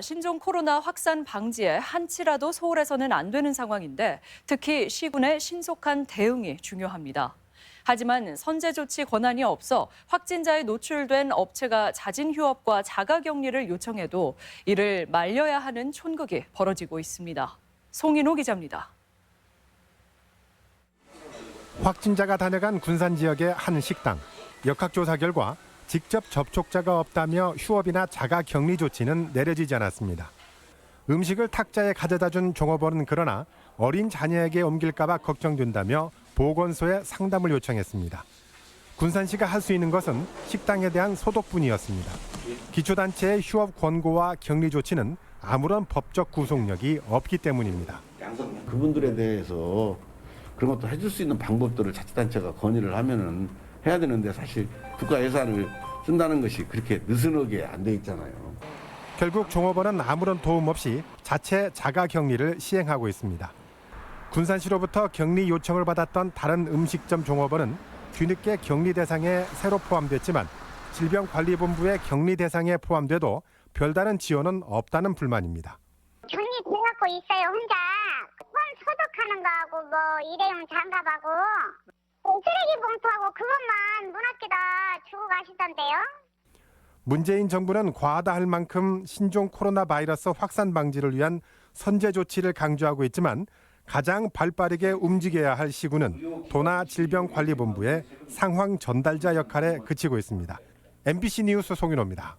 신종 코로나 확산 방지에 한치라도 소홀해서는 안 되는 상황인데 특히 시군의 신속한 대응이 중요합니다. 하지만 선제 조치 권한이 없어 확진자에 노출된 업체가 자진 휴업과 자가 격리를 요청해도 이를 말려야 하는 촌극이 벌어지고 있습니다. 송인호 기자입니다. 확진자가 다녀간 군산 지역의 한 식당. 역학조사 결과 직접 접촉자가 없다며 휴업이나 자가 격리 조치는 내려지지 않았습니다. 음식을 탁자에 가져다 준 종업원은 그러나 어린 자녀에게 옮길까봐 걱정된다며 보건소에 상담을 요청했습니다. 군산시가 할 수 있는 것은 식당에 대한 소독뿐이었습니다. 기초단체의 휴업 권고와 격리 조치는 아무런 법적 구속력이 없기 때문입니다. 그분들에 대해서 그런 것도 해줄 수 있는 방법들을 자치단체가 건의를 하면은 해야 되는데 사실 국가 예산을 쓴다는 것이 그렇게 느슨하게 안 돼 있잖아요. 결국 종업원은 아무런 도움 없이 자체 자가 격리를 시행하고 있습니다. 군산시로부터 격리 요청을 받았던 다른 음식점 종업원은 뒤늦게 격리 대상에 새로 포함됐지만 질병관리본부의 격리 대상에 포함돼도 별다른 지원은 없다는 불만입니다. 격리 돼갖고 있어요 혼자 손 소독하는 거하고 뭐 일회용 장갑하고 쓰레기 봉투하고 그것만 문 앞에다 주고 가시던데요 문재인 정부는 과하다 할 만큼 신종 코로나 바이러스 확산 방지를 위한 선제 조치를 강조하고 있지만 가장 발빠르게 움직여야 할 시군은 도나 질병관리본부의 상황 전달자 역할에 그치고 있습니다. MBC 뉴스 송윤호입니다.